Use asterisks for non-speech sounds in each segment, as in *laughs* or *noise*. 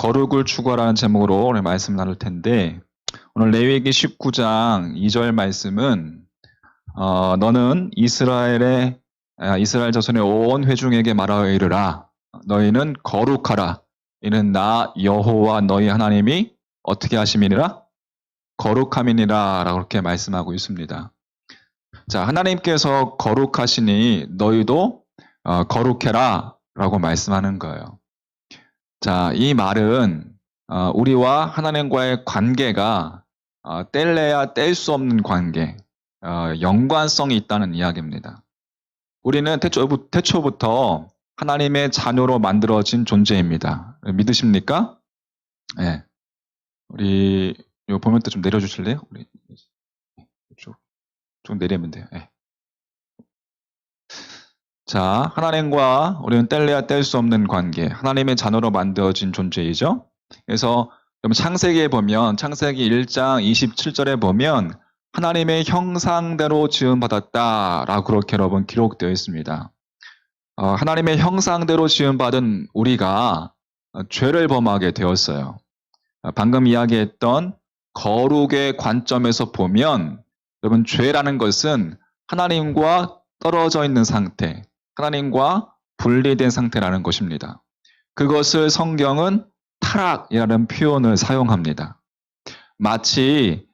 거룩을 추구하라는 제목으로 오늘 말씀 나눌 텐데 오늘 레위기 19장 2절 말씀은 어, 너는 이스라엘의 아, 이스라엘 자손의 온 회중에게 말하여 이르라. 너희는 거룩하라. 이는 나 여호와 너희 하나님이 어떻게 하심이니라? 거룩함이니라. 라고 그렇게 말씀하고 있습니다. 자 하나님께서 거룩하시니 너희도 어, 거룩해라. 라고 말씀하는 거예요. 자, 이 말은 어, 우리와 하나님과의 관계가 어, 뗄래야 뗄 수 없는 관계, 어, 연관성이 있다는 이야기입니다. 우리는 태초, 태초 부터 하나님의 자녀로 만들어진 존재입니다. 믿으십니까? 네. 우리 요 보면 때좀 내려주실래요? 우리 쭉, 쭉 내리면 돼요. 네. 자, 하나님과 우리는 뗄래야 뗄 수 없는 관계, 하나님의 자녀로 만들어진 존재이죠. 그래서 그럼 창세기에 보면 창세기 1장 27절에 보면 하나님의 형상대로 지음 받았다라고 그렇게 여러분 기록되어 있습니다. 어, 하나님의 형상대로 지음 받은 우리가 죄를 범하게 되었어요. 어, 방금 이야기했던 거룩의 관점에서 보면 여러분 죄라는 것은 하나님과 떨어져 있는 상태, 하나님과 분리된 상태라는 것입니다. 그것을 성경은 타락이라는 표현을 사용합니다. 마치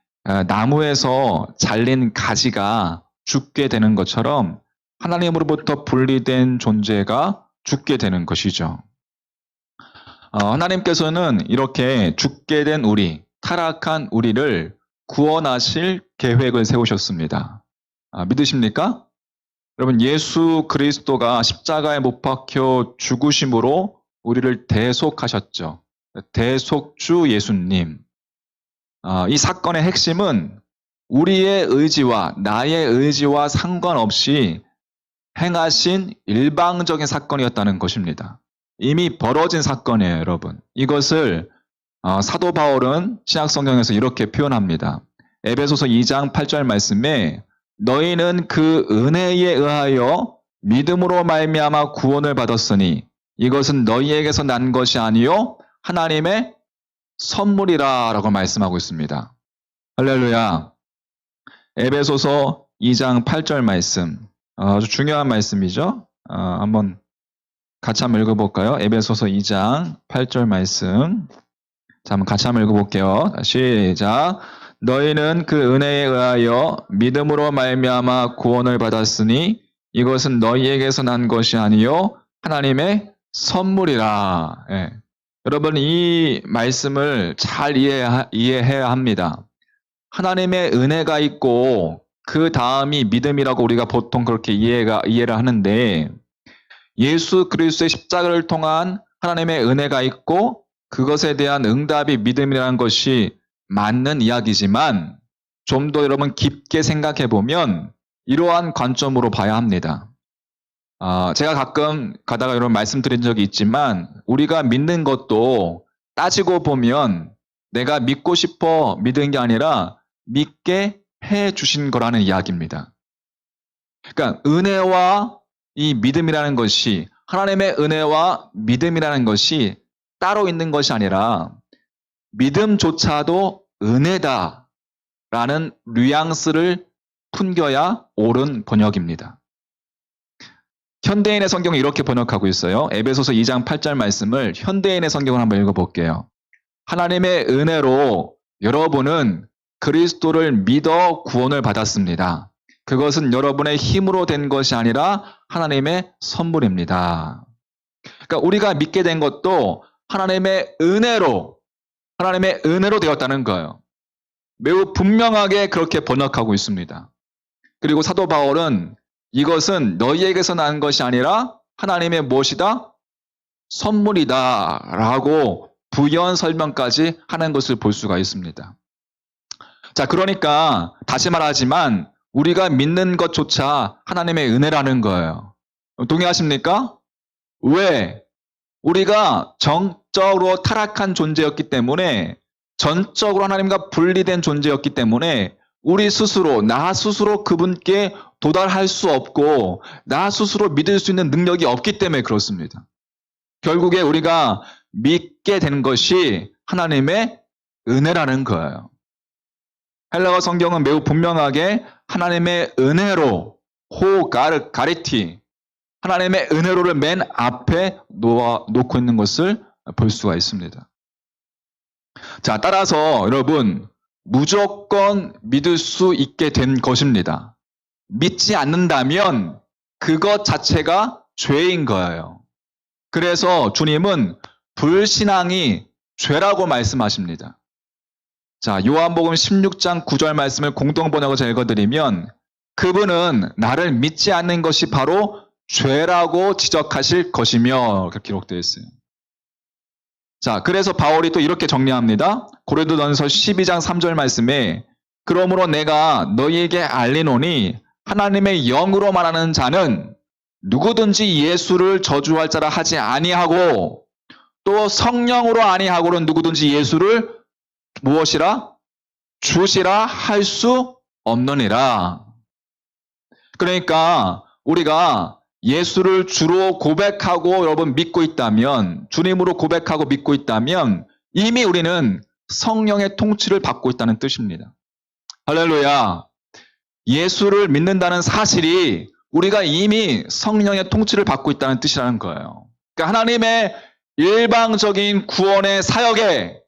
나무에서 잘린 가지가 죽게 되는 것처럼 하나님으로부터 분리된 존재가 죽게 되는 것이죠. 어, 하나님께서는 이렇게 죽게 된 우리, 타락한 우리를 구원하실 계획을 세우셨습니다. 아, 믿으십니까? 여러분, 예수 그리스도가 십자가에 못 박혀 죽으심으로 우리를 대속하셨죠. 대속주 예수님. 아, 이 사건의 핵심은 우리의 의지와 나의 의지와 상관없이 행하신 일방적인 사건이었다는 것입니다. 이미 벌어진 사건이에요, 여러분. 이것을 어, 사도 바울은 신약 성경에서 이렇게 표현합니다. 에베소서 2장 8절 말씀에 너희는 그 은혜에 의하여 믿음으로 말미암아 구원을 받았으니 이것은 너희에게서 난 것이 아니요 하나님의 선물이라라고 말씀하고 있습니다. 할렐루야. 에베소서 2장 8절 말씀 아주 중요한 말씀이죠. 어, 한번 같이 한번 읽어볼까요? 에베소서 2장 8절 말씀. 자, 한번 같이 한번 읽어볼게요. 시작. 너희는 그 은혜에 의하여 믿음으로 말미암아 구원을 받았으니 이것은 너희에게서 난 것이 아니요 하나님의 선물이라. 예. 여러분 이 말씀을 잘 이해, 이해해야 합니다. 하나님의 은혜가 있고 그 다음이 믿음이라고 우리가 보통 그렇게 이해가 이해를 하는데 예수 그리스도의 십자가를 통한 하나님의 은혜가 있고 그것에 대한 응답이 믿음이라는 것이 맞는 이야기지만 좀 더 여러분 깊게 생각해 보면 이러한 관점으로 봐야 합니다. 어, 제가 가끔 가다가 이런 말씀드린 적이 있지만 우리가 믿는 것도 따지고 보면 내가 믿고 싶어 믿은 게 아니라 믿게 해 주신 거라는 이야기입니다. 그러니까 은혜와 이 믿음이라는 것이 하나님의 은혜와 믿음이라는 것이 따로 있는 것이 아니라 믿음조차도 은혜다 라는 뉘앙스를 풍겨야 옳은 번역입니다. 현대인의 성경은 이렇게 번역하고 있어요. 에베소서 2장 8절 말씀을 현대인의 성경을 한번 읽어볼게요. 하나님의 은혜로 여러분은 그리스도를 믿어 구원을 받았습니다. 그것은 여러분의 힘으로 된 것이 아니라 하나님의 선물입니다. 그러니까 우리가 믿게 된 것도 하나님의 은혜로, 하나님의 은혜로 되었다는 거예요. 매우 분명하게 그렇게 번역하고 있습니다. 그리고 사도 바울은 이것은 너희에게서 난 것이 아니라 하나님의 무엇이다? 선물이다. 라고 부연 설명까지 하는 것을 볼 수가 있습니다. 자, 그러니까 다시 말하지만 우리가 믿는 것조차 하나님의 은혜라는 거예요. 동의하십니까? 왜? 우리가 정적으로 타락한 존재였기 때문에 전적으로 하나님과 분리된 존재였기 때문에 우리 스스로, 나 스스로 그분께 도달할 수 없고, 나 스스로 믿을 수 있는 능력이 없기 때문에 그렇습니다. 결국에 우리가 믿게 된 것이 하나님의 은혜라는 거예요. 헬라어 성경은 매우 분명하게 하나님의 은혜로 호 가르 가리티 하나님의 은혜로를 맨 앞에 놓아, 놓고 있는 것을 볼 수가 있습니다. 자, 따라서 여러분 무조건 믿을 수 있게 된 것입니다. 믿지 않는다면 그것 자체가 죄인 거예요. 그래서 주님은 불신앙이 죄라고 말씀하십니다. 자, 요한복음 16장 9절 말씀을 공동번역으로 제가 읽어드리면 그분은 나를 믿지 않는 것이 바로 죄라고 지적하실 것이며 이렇게 기록되어 있어요. 자, 그래서 바울이 또 이렇게 정리합니다. 고린도전서 12장 3절 말씀에 그러므로 내가 너희에게 알리노니 하나님의 영으로 말하는 자는 누구든지 예수를 저주할 자라 하지 아니하고 또 성령으로 아니하고는 누구든지 예수를 무엇이라 주시라 할 수 없느니라. 그러니까 우리가 예수를 주로 고백하고 여러분 믿고 있다면 주님으로 고백하고 믿고 있다면 이미 우리는 성령의 통치를 받고 있다는 뜻입니다. 할렐루야. 예수를 믿는다는 사실이 우리가 이미 성령의 통치를 받고 있다는 뜻이라는 거예요. 그러니까 하나님의 일방적인 구원의 사역에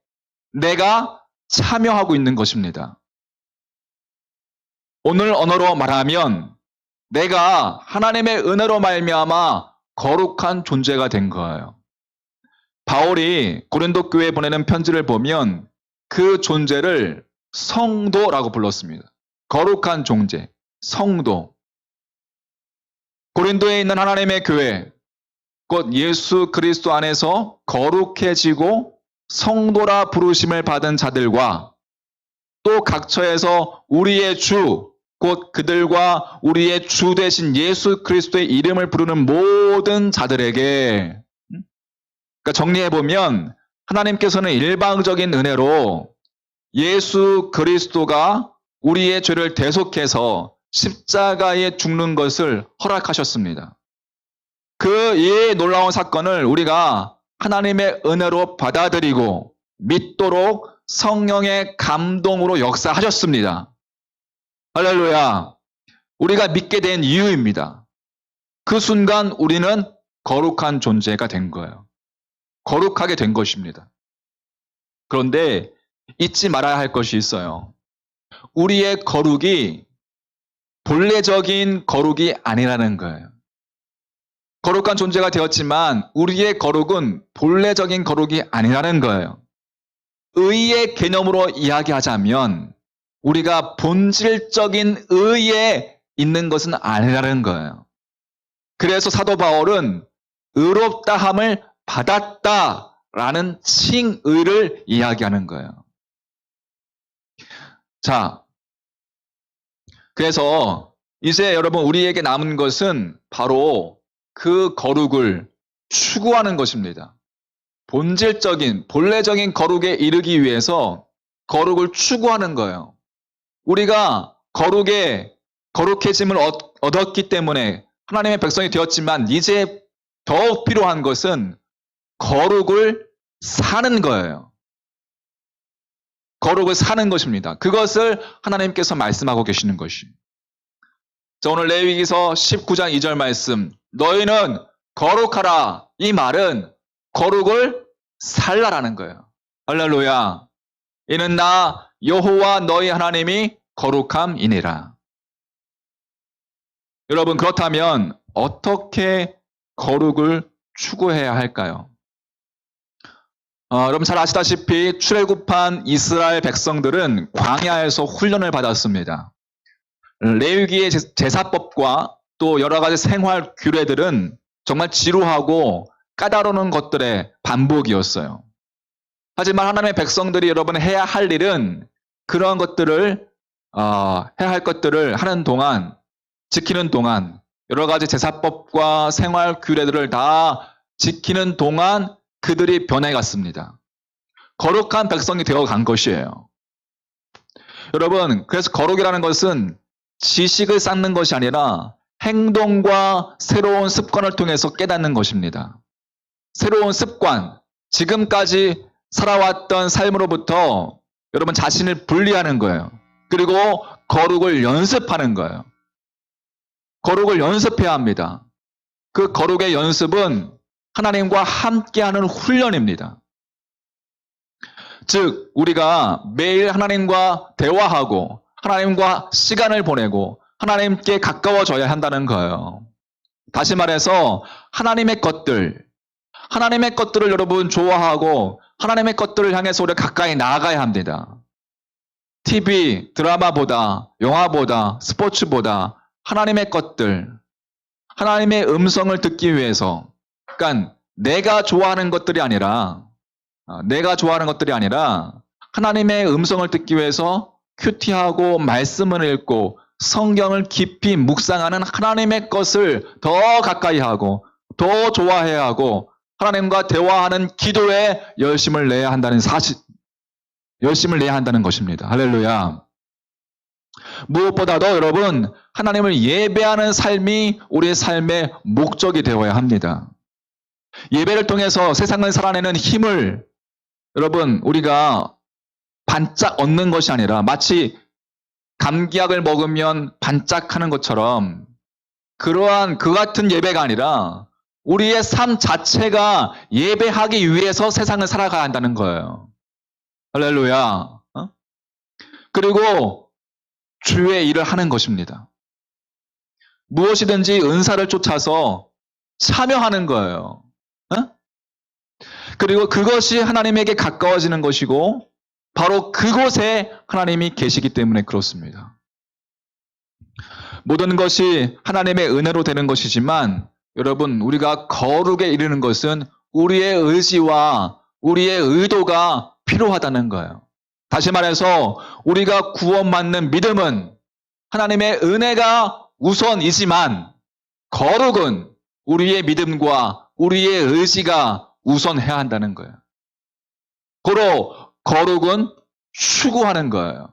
내가 참여하고 있는 것입니다. 오늘 언어로 말하면 내가 하나님의 은혜로 말미암아 거룩한 존재가 된 거예요. 바울이 고린도 교회에 보내는 편지를 보면 그 존재를 성도라고 불렀습니다. 거룩한 존재, 성도. 고린도에 있는 하나님의 교회, 곧 예수 그리스도 안에서 거룩해지고 성도라 부르심을 받은 자들과 또 각처에서 우리의 주, 곧 그들과 우리의 주 대신 예수 그리스도의 이름을 부르는 모든 자들에게 그러니까 정리해 보면 하나님께서는 일방적인 은혜로 예수 그리스도가 우리의 죄를 대속해서 십자가에 죽는 것을 허락하셨습니다. 그 이 놀라운 사건을 우리가 하나님의 은혜로 받아들이고 믿도록 성령의 감동으로 역사하셨습니다. 할렐루야. 우리가 믿게 된 이유입니다. 그 순간 우리는 거룩한 존재가 된 거예요. 거룩하게 된 것입니다. 그런데 잊지 말아야 할 것이 있어요. 우리의 거룩이 본래적인 거룩이 아니라는 거예요. 거룩한 존재가 되었지만 우리의 거룩은 본래적인 거룩이 아니라는 거예요. 의의 개념으로 이야기하자면 우리가 본질적인 의에 있는 것은 아니라는 거예요. 그래서 사도 바울은 의롭다함을 받았다라는 칭의를 이야기하는 거예요. 자, 그래서 이제 여러분 우리에게 남은 것은 바로 그 거룩을 추구하는 것입니다. 본질적인, 본래적인 거룩에 이르기 위해서 거룩을 추구하는 거예요. 우리가 거룩에, 거룩해짐을 얻- 얻었기 때문에 하나님의 백성이 되었지만 이제 더욱 필요한 것은 거룩을 사는 거예요. 거룩을 사는 것입니다. 그것을 하나님께서 말씀하고 계시는 것이. 자, 오늘 레위기서 19장 2절 말씀. 너희는 거룩하라. 이 말은 거룩을 살라라는 거예요. 할렐루야. 이는 나 여호와 너희 하나님이 거룩함이니라. 여러분 그렇다면 어떻게 거룩을 추구해야 할까요? 어, 여러분 잘 아시다시피 출애굽한 이스라엘 백성들은 광야에서 훈련을 받았습니다. 레위기의 제- 제사법과 또 여러 가지 생활 규례들은 정말 지루하고 까다로운 것들의 반복이었어요. 하지만 하나님의 백성들이 여러분 해야 할 일은 그러한 것들을 어, 해야 할 것들을 하는 동안 지키는 동안 여러 가지 제사법과 생활 규례들을 다 지키는 동안 그들이 변해갔습니다. 거룩한 백성이 되어 간 것이에요. 여러분, 그래서 거룩이라는 것은 지식을 쌓는 것이 아니라 행동과 새로운 습관을 통해서 깨닫는 것입니다. 새로운 습관, 지금까지 살아왔던 삶으로부터 여러분 자신을 분리하는 거예요. 그리고 거룩을 연습하는 거예요. 거룩을 연습해야 합니다. 그 거룩의 연습은 하나님과 함께하는 훈련입니다. 즉, 우리가 매일 하나님과 대화하고 하나님과 시간을 보내고 하나님께 가까워져야 한다는 거예요. 다시 말해서 하나님의 것들, 하나님의 것들을 여러분 좋아하고 하나님의 것들을 향해서 우리가 가까이 나아가야 합니다. TV, 드라마보다, 영화보다, 스포츠보다 하나님의 것들, 하나님의 음성을 듣기 위해서, 그러니까 내가 좋아하는 것들이 아니라, 어, 내가 좋아하는 것들이 아니라 하나님의 음성을 듣기 위해서 큐티하고 말씀을 읽고 성경을 깊이 묵상하는 하나님의 것을 더 가까이 하고 더 좋아해야 하고 하나님과 대화하는 기도에 열심을 내야 한다는 사실, 열심을 내야 한다는 것입니다. 할렐루야. 무엇보다도 여러분, 하나님을 예배하는 삶이 우리의 삶의 목적이 되어야 합니다. 예배를 통해서 세상을 살아내는 힘을 여러분, 우리가 반짝 얻는 것이 아니라 마치 감기약을 먹으면 반짝하는 것처럼 그러한 그 같은 예배가 아니라 우리의 삶 자체가 예배하기 위해서 세상을 살아가야 한다는 거예요. 할렐루야. 어? 그리고 주의 일을 하는 것입니다. 무엇이든지 은사를 쫓아서 참여하는 거예요. 어? 그리고 그것이 하나님에게 가까워지는 것이고 바로 그곳에 하나님이 계시기 때문에 그렇습니다. 모든 것이 하나님의 은혜로 되는 것이지만 여러분 우리가 거룩에 이르는 것은 우리의 의지와 우리의 의도가 필요하다는 거예요. 다시 말해서 우리가 구원받는 믿음은 하나님의 은혜가 우선이지만 거룩은 우리의 믿음과 우리의 의지가 우선해야 한다는 거예요. 고로 거룩은 추구하는 거예요.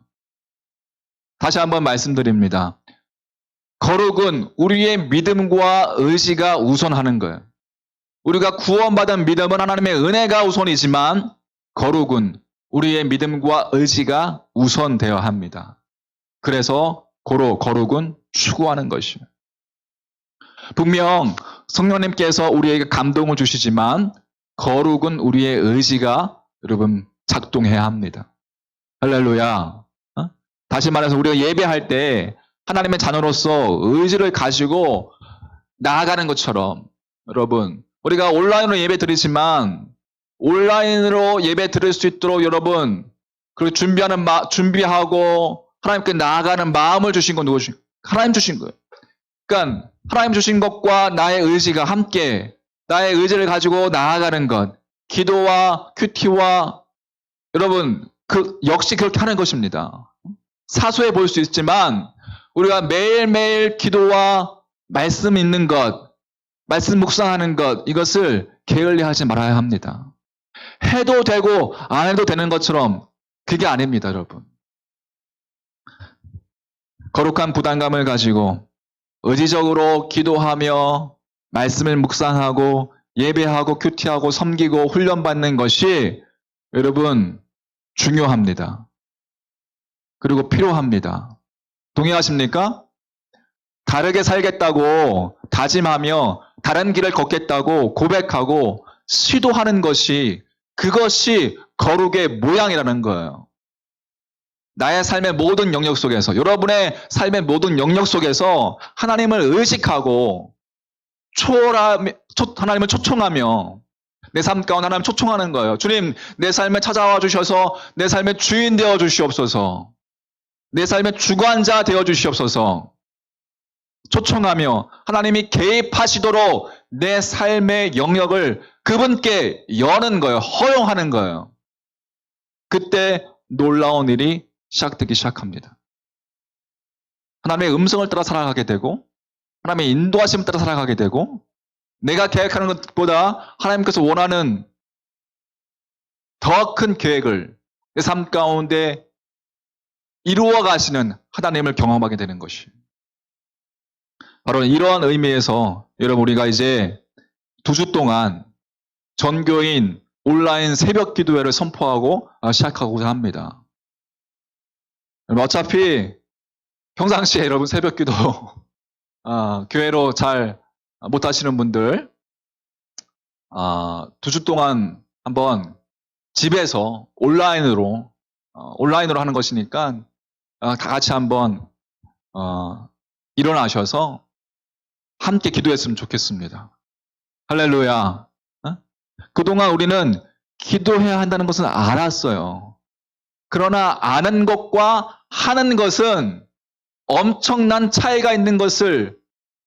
다시 한번 말씀드립니다. 거룩은 우리의 믿음과 의지가 우선하는 거예요. 우리가 구원받은 믿음은 하나님의 은혜가 우선이지만 거룩은 우리의 믿음과 의지가 우선되어야 합니다. 그래서 고로 거룩은 추구하는 것이에요. 분명 성령님께서 우리에게 감동을 주시지만 거룩은 우리의 의지가 여러분 작동해야 합니다. 할렐루야. 어? 다시 말해서 우리가 예배할 때 하나님의 자녀로서 의지를 가지고 나아가는 것처럼 여러분 우리가 온라인으로 예배 드리지만 온라인으로 예배 드릴 수 있도록 여러분 그 준비하는 마, 준비하고 하나님께 나아가는 마음을 주신 건 누구시? 하나님 주신 거예요. 그러니까 하나님 주신 것과 나의 의지가 함께 나의 의지를 가지고 나아가는 것, 기도와 큐티와 여러분 그 역시 그렇게 하는 것입니다. 사소해 보일 수 있지만 우리가 매일매일 기도와 말씀 있는 것, 말씀 묵상하는 것 이것을 게을리 하지 말아야 합니다. 해도 되고 안 해도 되는 것처럼 그게 아닙니다, 여러분. 거룩한 부담감을 가지고 의지적으로 기도하며 말씀을 묵상하고 예배하고 큐티하고 섬기고 훈련받는 것이 여러분 중요합니다. 그리고 필요합니다. 동의하십니까? 다르게 살겠다고 다짐하며 다른 길을 걷겠다고 고백하고 시도하는 것이 그것이 거룩의 모양이라는 거예요. 나의 삶의 모든 영역 속에서, 여러분의 삶의 모든 영역 속에서 하나님을 의식하고 초월하, 초, 하나님을 초청하며 내 삶 가운데 하나님 초청하는 거예요. 주님, 내 삶에 찾아와 주셔서 내 삶의 주인 되어 주시옵소서. 내 삶의 주관자 되어 주시옵소서. 초청하며 하나님이 개입하시도록 내 삶의 영역을 그분께 여는 거예요. 허용하는 거예요. 그때 놀라운 일이 시작되기 시작합니다. 하나님의 음성을 따라 살아가게 되고 하나님의 인도하심을 따라 살아가게 되고 내가 계획하는 것보다 하나님께서 원하는 더 큰 계획을 내 삶 가운데 이루어 가시는 하나님을 경험하게 되는 것이. 바로 이러한 의미에서 여러분 우리가 이제 두 주 동안 전교인 온라인 새벽 기도회를 선포하고 어, 시작하고자 합니다. 어차피 평상시에 여러분 새벽 기도 *laughs* 아, 교회로 잘 못 하시는 분들 아, 두 주 동안 한번 집에서 온라인으로 어, 온라인으로 하는 것이니까 아, 다 같이 한번 어, 일어나셔서 함께 기도했으면 좋겠습니다. 할렐루야. 어? 그동안 우리는 기도해야 한다는 것은 알았어요. 그러나 아는 것과 하는 것은 엄청난 차이가 있는 것을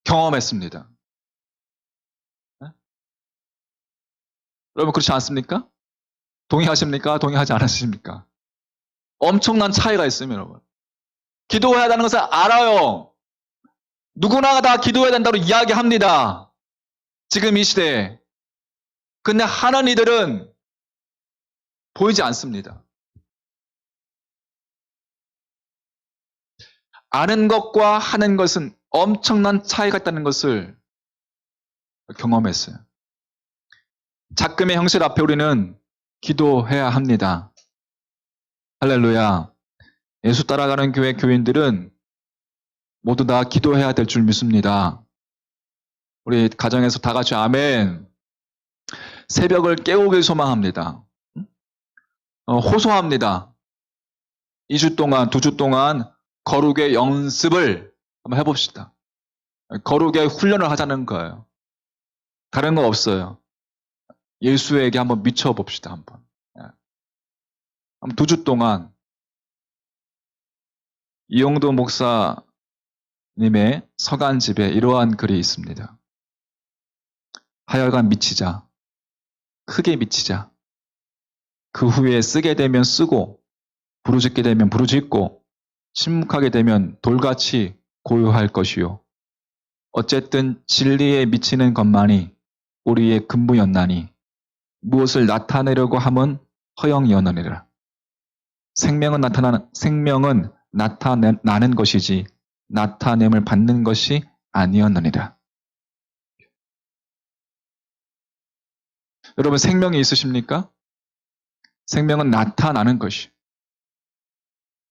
경험했습니다. 어? 여러분 그렇지 않습니까? 동의하십니까? 동의하지 않으십니까? 엄청난 차이가 있습니다, 여러분. 기도해야 한다는 것을 알아요. 누구나 다 기도해야 된다고 이야기합니다. 지금 이 시대에. 근데 하는 이들은 보이지 않습니다. 아는 것과 하는 것은 엄청난 차이가 있다는 것을 경험했어요. 작금의 형실 앞에 우리는 기도해야 합니다. 할렐루야. 예수 따라가는 교회 교인들은 모두 다 기도해야 될 줄 믿습니다. 우리 가정에서 다 같이 아멘. 새벽을 깨우길 소망합니다. 어, 호소합니다. 2주 동안, 2주 동안 거룩의 연습을 한번 해봅시다. 거룩의 훈련을 하자는 거예요. 다른 거 없어요. 예수에게 한번 미쳐봅시다, 한번. 예. 한번 두 주 동안 이용도 목사님의 서간집에 이러한 글이 있습니다. 하여간 미치자. 크게 미치자. 그 후에 쓰게 되면 쓰고, 부르짖게 되면 부르짖고, 침묵하게 되면 돌같이 고요할 것이요. 어쨌든 진리에 미치는 것만이 우리의 근부였나니 무엇을 나타내려고 함은 허영이었느니라. 생명은 나타나는 생명은 나타나는 것이지 나타냄을 받는 것이 아니었느니라. 여러분 생명이 있으십니까? 생명은 나타나는 것이.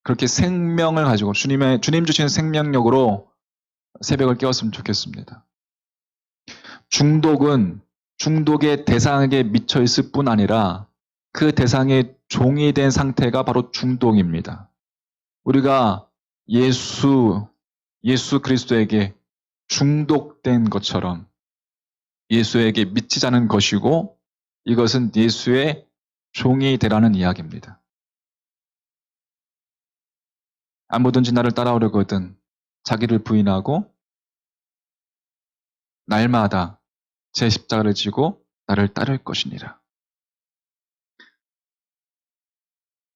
그렇게 생명을 가지고 주님의 주님 주신 생명력으로 새벽을 깨웠으면 좋겠습니다. 중독은 중독의 대상에게 미쳐 있을 뿐 아니라 그 대상의 종이 된 상태가 바로 중독입니다. 우리가 예수, 예수 그리스도에게 중독된 것처럼 예수에게 미치자는 것이고 이것은 예수의 종이 되라는 이야기입니다. 아무든지 나를 따라오려거든 자기를 부인하고 날마다 제 십자가를 지고 나를 따를 것이니라.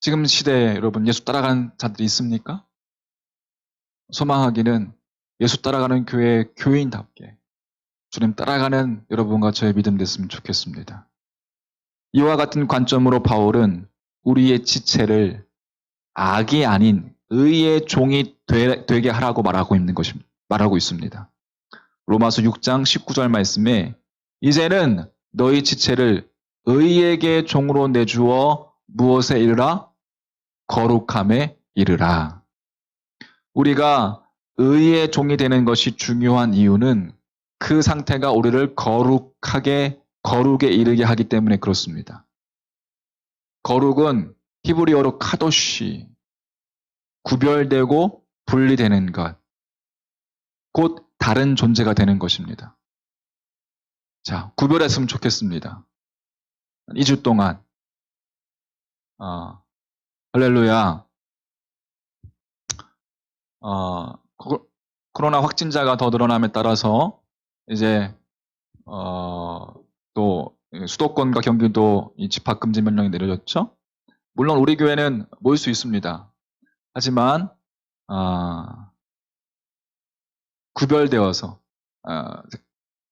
지금 시대에 여러분 예수 따라가는 자들이 있습니까? 소망하기는 예수 따라가는 교회 교인답게 주님 따라가는 여러분과 저의 믿음 됐으면 좋겠습니다. 이와 같은 관점으로 바울은 우리의 지체를 악이 아닌 의의 종이 되, 게 하라고 말하고 있는 것입니다. 말하고 있습니다. 로마서 6장 19절 말씀에 이제는 너희 지체를 의에게 종으로 내주어 무엇에 이르라? 거룩함에 이르라. 우리가 의의 종이 되는 것이 중요한 이유는 그 상태가 우리를 거룩하게, 거룩에 이르게 하기 때문에 그렇습니다. 거룩은 히브리어로 카도시, 구별되고 분리되는 것, 곧 다른 존재가 되는 것입니다. 자, 구별했으면 좋겠습니다. 2주 동안, 어, 할렐루야, 어, 코로나 확진자가 더 늘어남에 따라서 이제 어, 또 수도권과 경기도 이 집합 금지 명령이 내려졌죠. 물론 우리 교회는 모일 수 있습니다. 하지만 어, 구별되어서 어,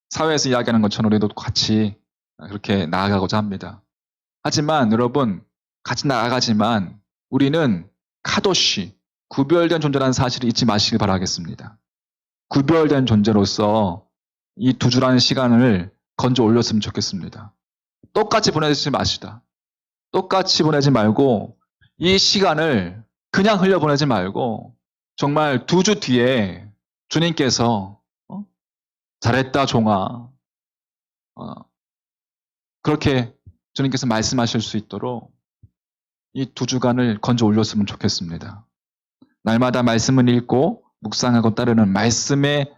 사회에서 이야기하는 것처럼 우리도 같이 그렇게 나아가고자 합니다. 하지만 여러분 같이 나아가지만 우리는 카도시 구별된 존재라는 사실을 잊지 마시길 바라겠습니다. 구별된 존재로서 이 두 주라는 시간을 건져 올렸으면 좋겠습니다. 똑같이 보내지 마시다. 똑같이 보내지 말고 이 시간을 그냥 흘려 보내지 말고 정말 두 주 뒤에 주님께서 어? 잘했다 종아 어, 그렇게 주님께서 말씀하실 수 있도록 이 두 주간을 건져 올렸으면 좋겠습니다. 날마다 말씀을 읽고 묵상하고 따르는 말씀의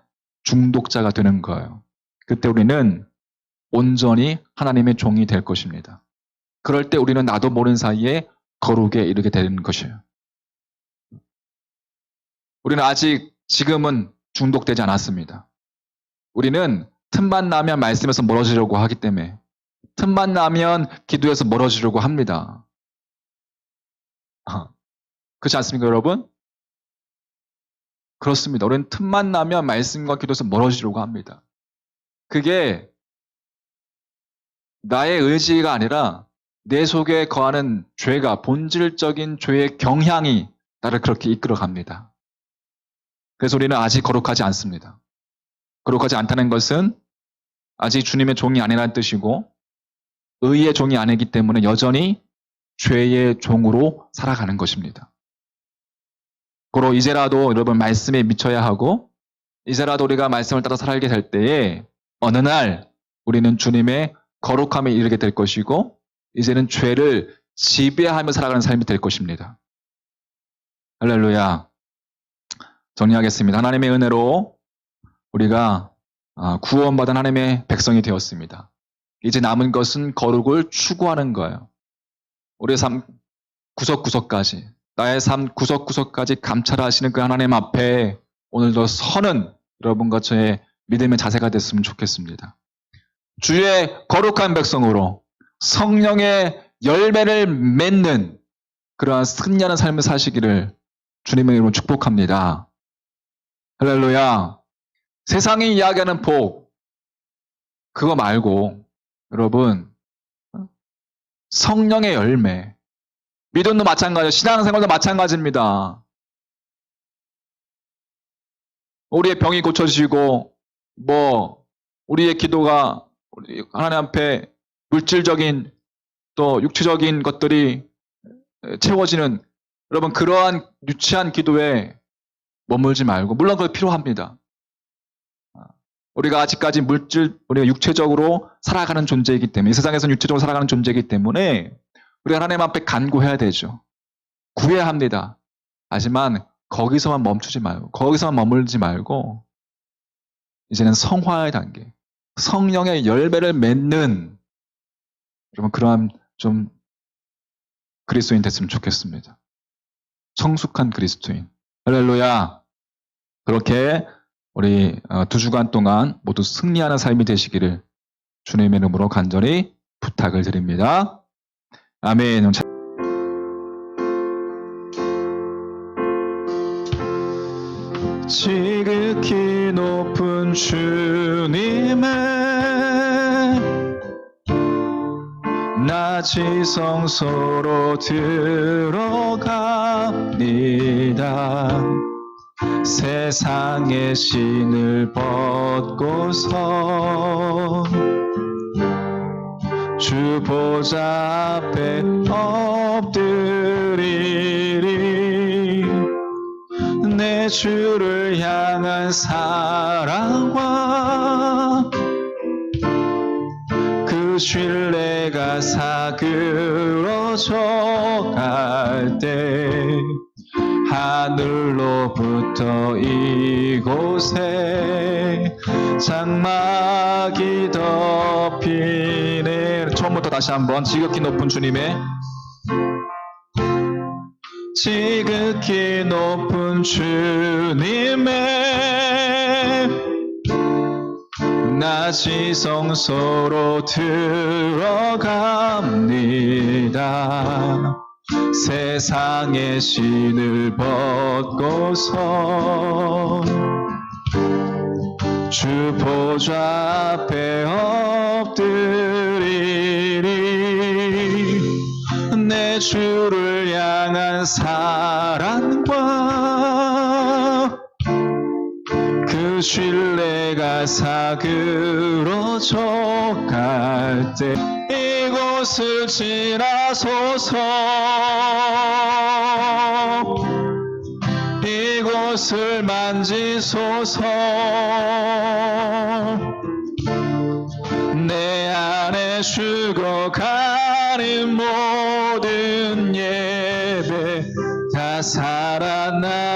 중독자가 되는 거예요. 그때 우리는 온전히 하나님의 종이 될 것입니다. 그럴 때 우리는 나도 모르는 사이에 거룩에 이르게 되는 것이에요. 우리는 아직 지금은 중독되지 않았습니다. 우리는 틈만 나면 말씀에서 멀어지려고 하기 때문에 틈만 나면 기도에서 멀어지려고 합니다. 아, 그렇지 않습니까, 여러분? 그렇습니다. 우리는 틈만 나면 말씀과 기도에서 멀어지려고 합니다. 그게 나의 의지가 아니라 내 속에 거하는 죄가 본질적인 죄의 경향이 나를 그렇게 이끌어 갑니다. 그래서 우리는 아직 거룩하지 않습니다. 거룩하지 않다는 것은 아직 주님의 종이 아니라는 뜻이고 의의 종이 아니기 때문에 여전히 죄의 종으로 살아가는 것입니다. 고로 이제라도 여러분 말씀에 미쳐야 하고 이제라도 우리가 말씀을 따라 살게 될 때에 어느 날 우리는 주님의 거룩함에 이르게 될 것이고 이제는 죄를 지배하며 살아가는 삶이 될 것입니다. 할렐루야. 정리하겠습니다. 하나님의 은혜로 우리가 아, 구원받은 하나님의 백성이 되었습니다. 이제 남은 것은 거룩을 추구하는 거예요. 우리의 삶 구석구석까지 나의 삶 구석구석까지 감찰하시는 그 하나님 앞에 오늘도 서는 여러분과 저의 믿음의 자세가 됐으면 좋겠습니다. 주의 거룩한 백성으로 성령의 열매를 맺는 그러한 승리하는 삶을 사시기를 주님의 이름으로 축복합니다. 할렐루야. 세상이 이야기하는 복, 그거 말고, 여러분, 성령의 열매, 믿음도 마찬가지예요. 신앙생활도 마찬가지입니다. 우리의 병이 고쳐지고, 뭐, 우리의 기도가 하나님 앞에 물질적인 또 육체적인 것들이 채워지는 여러분 그러한 유치한 기도에 머물지 말고 물론 그거 필요합니다. 우리가 아직까지 물질 우리가 육체적으로 살아가는 존재이기 때문에 이 세상에서는 육체적으로 살아가는 존재이기 때문에 우리가 하나님 앞에 간구해야 되죠. 구해야 합니다. 하지만 거기서만 멈추지 말고 거기서만 머물지 말고 이제는 성화의 단계 성령의 열매를 맺는 여러분 그러한 좀 그리스도인 됐으면 좋겠습니다. 성숙한 그리스도인. 할렐루야. 그렇게 우리 어, 두 주간 동안 모두 승리하는 삶이 되시기를 주님의 이름으로 간절히 부탁을 드립니다. 아멘. 지극히 높은 주님의 낮이 성소로 들어갑니다. 세상의 신을 벗고서 주 보좌 앞에 엎드리리. 내 주를 향한 사랑과 그 신뢰가 사그러져 갈때 하늘로 부터 이곳에 장막이 덮이네 처음부터 다시 한번 지극히 높은 주님의 지극히 높은 주님의 낮이 성소로 들어갑니다. 세상의 신을 벗고서 주 보좌 앞에 엎드리리 내 주를 향한 사랑과 그 신뢰가 사그러져 갈때 이곳을 지나소서. 이곳을 만지소서. 내 안에 죽어가는 모든 예배 다 살아나리라